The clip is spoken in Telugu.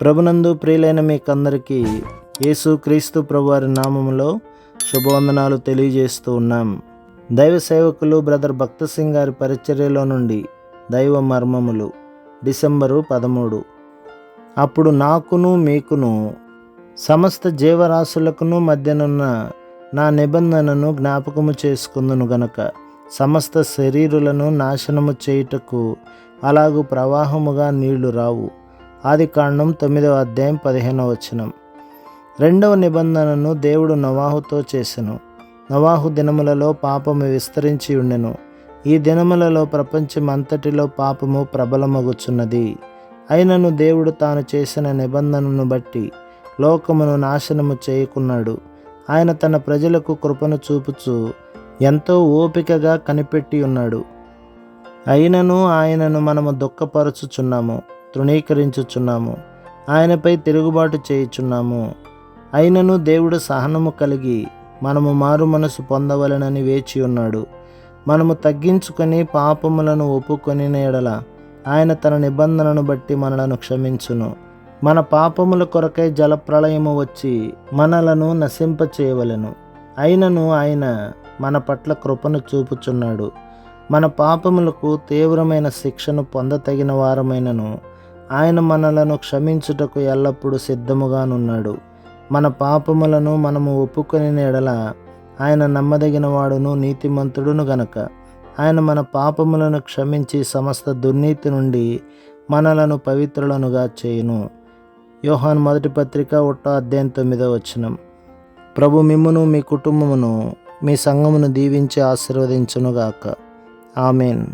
ప్రభునందు ప్రియులైన మీకందరికీ యేసు క్రీస్తు ప్రభువారి నామములో శుభవందనాలు తెలియజేస్తూ ఉన్నాం. దైవ సేవకులు బ్రదర్ భక్త సింగ్ గారి పరిచర్యలో నుండి దైవ మర్మములు. డిసెంబరు పదమూడు. అప్పుడు నాకును మీకును సమస్త జీవరాశులకును మధ్యనున్న నా నిబంధనను జ్ఞాపకము చేసుకుందును గనక సమస్త శరీరులను నాశనము చేయుటకు అలాగు ప్రవాహముగా నీళ్ళు రావు. ఆది కాండం తొమ్మిదవ అధ్యాయం పదిహేనవ వచనం. రెండవ నిబంధనను దేవుడు నవాహుతో చేసెను. నవాహు దినములలో పాపము విస్తరించి ఉండెను. ఈ దినములలో ప్రపంచమంతటిలో పాపము ప్రబలమగుచున్నది. అయినను దేవుడు తాను చేసిన నిబంధనను బట్టి లోకమును నాశనము చేయకున్నాడు. ఆయన తన ప్రజలకు కృపను చూపుచూ ఎంతో ఓపికగా కనిపెట్టి ఉన్నాడు. అయినను ఆయనను మనము దుఃఖపరచుచున్నాము. తృణీకరించుచున్నాము. ఆయనపై తిరుగుబాటు చేయుచున్నాము. అయినను దేవుడు సహనము కలిగి మనము మారు మనసు పొందవలనని వేచి ఉన్నాడు మనము తగ్గించుకొని పాపములను ఒప్పుకొని ఎడల ఆయన తన నిబంధనను బట్టి మనలను క్షమించును. మన పాపముల కొరకై జలప్రళయము వచ్చి మనలను నశింపచేయవలను. అయినను ఆయన మన పట్ల కృపను చూపుచున్నాడు. మన పాపములకు తీవ్రమైన శిక్షను పొందతగిన వారమైనను ఆయన మనలను క్షమించుటకు ఎల్లప్పుడూ సిద్ధముగానున్నాడు. మన పాపములను మనము ఒప్పుకొని ఎడల ఆయన నమ్మదగిన వాడును నీతిమంతుడును గనక. ఆయన మన పాపములను క్షమించి సమస్త దుర్నీతి నుండి మనలను పవిత్రులనుగా చేయును. యోహాన్ మొదటి పత్రిక ఒట్టో అధ్యాయం తొమ్మిదో వచనం. ప్రభు మిమ్మును మీ కుటుంబమును మీ సంఘమును దీవించి ఆశీర్వదించునుగాక. ఆమెన్.